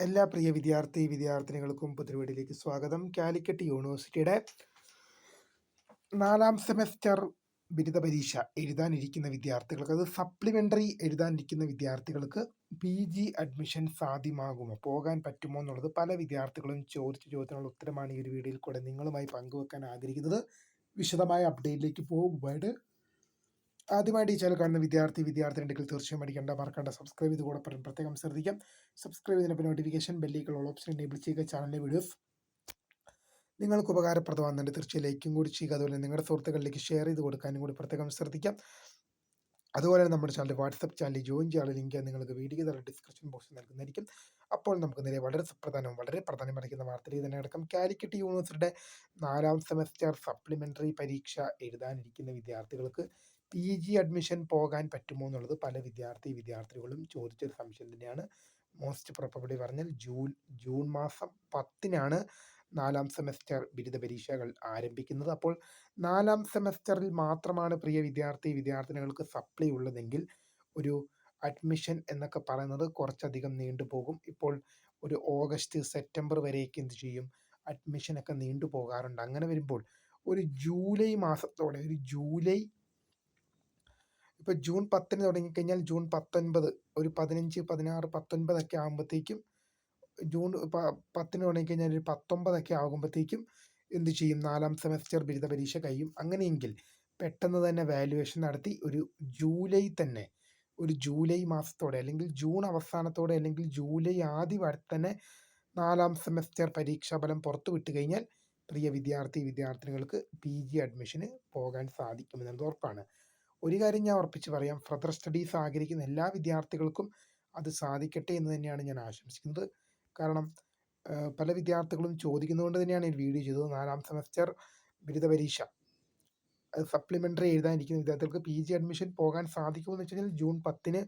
എല്ലാ പ്രിയ വിദ്യാർത്ഥി വിദ്യാർത്ഥിനികൾക്കും പുതുവീടിലേക്ക് സ്വാഗതം. കാലിക്കറ്റ് യൂണിവേഴ്സിറ്റിയുടെ നാലാം സെമസ്റ്റർ ബിരുദ പരീക്ഷ എഴുതാനിരിക്കുന്ന വിദ്യാർത്ഥികൾക്ക് അത് സപ്ലിമെന്ററി എഴുതാനിരിക്കുന്ന വിദ്യാർത്ഥികൾക്ക് പി ജി അഡ്മിഷൻ സാധ്യമാകുമോ? പോകാൻ പറ്റുമോ എന്നുള്ളത് പല വിദ്യാർത്ഥികളും ചോദിച്ച ചോദ്യത്തിനുള്ള ഉത്തരമാണ് ഈ ഒരു വീഡിയോയിൽ കൂടെ നിങ്ങളുമായി പങ്കുവെക്കാൻ ആഗ്രഹിക്കുന്നത്. വിശദമായ അപ്ഡേറ്റിലേക്ക് പോകുമ്പോൾ ആദ്യമായിട്ട് ഈ ചാനൽ കാണുന്ന വിദ്യാർത്ഥി വിദ്യാർത്ഥിനികൾ തീർച്ചയായും അടിക്കേണ്ട മറക്കേണ്ട സബ്സ്ക്രൈബ് ചെയ്ത് കൂടെ പ്രത്യേകം ശ്രദ്ധിക്കാം. സബ്സ്ക്രൈബ് ചെയ്തതിനൊപ്പം നോട്ടിഫിക്കേഷൻ ബെല്ലിക്കുള്ള ഓപ്ഷൻ എനേബിൾ ചെയ്യുക ചാനലിലെ വീഡിയോസ് നിങ്ങൾക്ക് ഉപകാരപ്രദമാകുന്നുണ്ട് തീർച്ചയായും ലൈക്കും കൂടി ചെയ്യുക. അതുപോലെ നിങ്ങളുടെ സുഹൃത്തുക്കളിലേക്ക് ഷെയർ ചെയ്ത് കൊടുക്കാനും കൂടി പ്രത്യേകം ശ്രദ്ധിക്കാം. അതുപോലെ തന്നെ നമ്മുടെ ചാനൽ വാട്സപ്പ് ചാനലിൽ ജോയിൻ ചെയ്യാനുള്ള ലിങ്ക് നിങ്ങൾക്ക് വീഡിയോ തന്നെ ഡിസ്ക്രിപ്ഷൻ ബോക്സിൽ നൽകുന്നതായിരിക്കും. അപ്പോൾ നമുക്ക് നേരെ വളരെ സുപ്രധാനവും വളരെ പ്രധാനം അറിയിക്കുന്ന വാർത്തയിൽ തന്നെ അടക്കം കാലിക്കറ്റ് യൂണിവേഴ്സിറ്റിയുടെ നാലാം സെമസ്റ്റർ സപ്ലിമെന്ററി പരീക്ഷ എഴുതാനിരിക്കുന്ന വിദ്യാർത്ഥികൾക്ക് പി ജി അഡ്മിഷൻ പോകാൻ പറ്റുമോ എന്നുള്ളത് പല വിദ്യാർത്ഥി വിദ്യാർത്ഥികളും ചോദിച്ചൊരു സംശയം തന്നെയാണ്. മോസ്റ്റ് പ്രോബബ്ലി പറഞ്ഞാൽ ജൂൺ ജൂൺ മാസം പത്തിനാണ് നാലാം സെമസ്റ്റർ ബിരുദ പരീക്ഷകൾ ആരംഭിക്കുന്നത്. അപ്പോൾ നാലാം സെമസ്റ്ററിൽ മാത്രമാണ് പ്രിയ വിദ്യാർത്ഥി വിദ്യാർത്ഥിനികൾക്ക് സപ്ലൈ ഉള്ളതെങ്കിൽ ഒരു അഡ്മിഷൻ എന്നൊക്കെ പറയുന്നത് കുറച്ചധികം നീണ്ടുപോകും ഇപ്പോൾ ഒരു ഓഗസ്റ്റ് സെപ്റ്റംബർ വരെയൊക്കെ എന്ത് ചെയ്യും? അഡ്മിഷനൊക്കെ നീണ്ടു പോകാറുണ്ട്. അങ്ങനെ വരുമ്പോൾ ഒരു ജൂലൈ മാസത്തോടെ ഒരു ജൂലൈ ഇപ്പോൾ ജൂൺ പത്തിന് തുടങ്ങിക്കഴിഞ്ഞാൽ ജൂൺ പത്തൊൻപത് ഒരു പതിനഞ്ച് പതിനാറ് പത്തൊൻപതൊക്കെ ആകുമ്പോഴത്തേക്കും ജൂൺ പത്തിന് തുടങ്ങിക്കഴിഞ്ഞാൽ ഒരു പത്തൊമ്പതൊക്കെ ആകുമ്പോഴത്തേക്കും എന്ത് ചെയ്യും? നാലാം സെമസ്റ്റർ ബിരുദ പരീക്ഷ കഴിയും. അങ്ങനെയെങ്കിൽ പെട്ടെന്ന് തന്നെ വാല്യുവേഷൻ നടത്തി ഒരു ജൂലൈ തന്നെ ഒരു ജൂലൈ മാസത്തോടെ അല്ലെങ്കിൽ ജൂൺ അവസാനത്തോടെ അല്ലെങ്കിൽ ജൂലൈ ആദ്യ തന്നെ നാലാം സെമസ്റ്റർ പരീക്ഷാഫലം പുറത്തു വിട്ട് കഴിഞ്ഞാൽ പ്രിയ വിദ്യാർത്ഥി വിദ്യാർത്ഥിനികൾക്ക് പി ജി അഡ്മിഷന് പോകാൻ സാധിക്കുമെന്നത് ഉറപ്പാണ്. ഒരു കാര്യം ഞാൻ ഉറപ്പിച്ച് പറയാം. ഫർദർ സ്റ്റഡീസ് ആഗ്രഹിക്കുന്ന എല്ലാ വിദ്യാർത്ഥികൾക്കും അത് സാധിക്കട്ടെ എന്ന് തന്നെയാണ് ഞാൻ ആശംസിക്കുന്നത്. കാരണം പല വിദ്യാർത്ഥികളും ചോദിക്കുന്നതുകൊണ്ട് തന്നെയാണ് ഈ വീഡിയോ ചെയ്തത്. നാലാം സെമസ്റ്റർ ബിരുദ പരീക്ഷ. സപ്ലിമെന്ററി എഴുതാനിരിക്കുന്ന. വിദ്യാർത്ഥികൾക്ക് പി ജി അഡ്മിഷൻ പോകാൻ സാധിക്കുമെന്ന് വെച്ച് കഴിഞ്ഞാൽ ജൂൺ പത്തിന്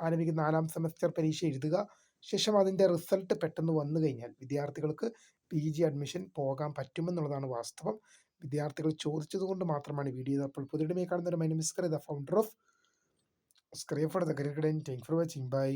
ആരംഭിക്കുന്ന നാലാം സെമസ്റ്റർ പരീക്ഷ എഴുതുക. ശേഷം അതിന്റെ റിസൾട്ട് പെട്ടെന്ന് വന്നു കഴിഞ്ഞാൽ വിദ്യാർത്ഥികൾക്ക് പി ജി അഡ്മിഷൻ പോകാൻ പറ്റുമെന്നുള്ളതാണ് വാസ്തവം. വിദ്യാർത്ഥികൾ ചോദിച്ചതുകൊണ്ട് മാത്രമാണ് വീഡിയോ അപ്പോൾ പുതിയ കാണുന്ന ഒരു my the founder of scray for the career thank for watching bye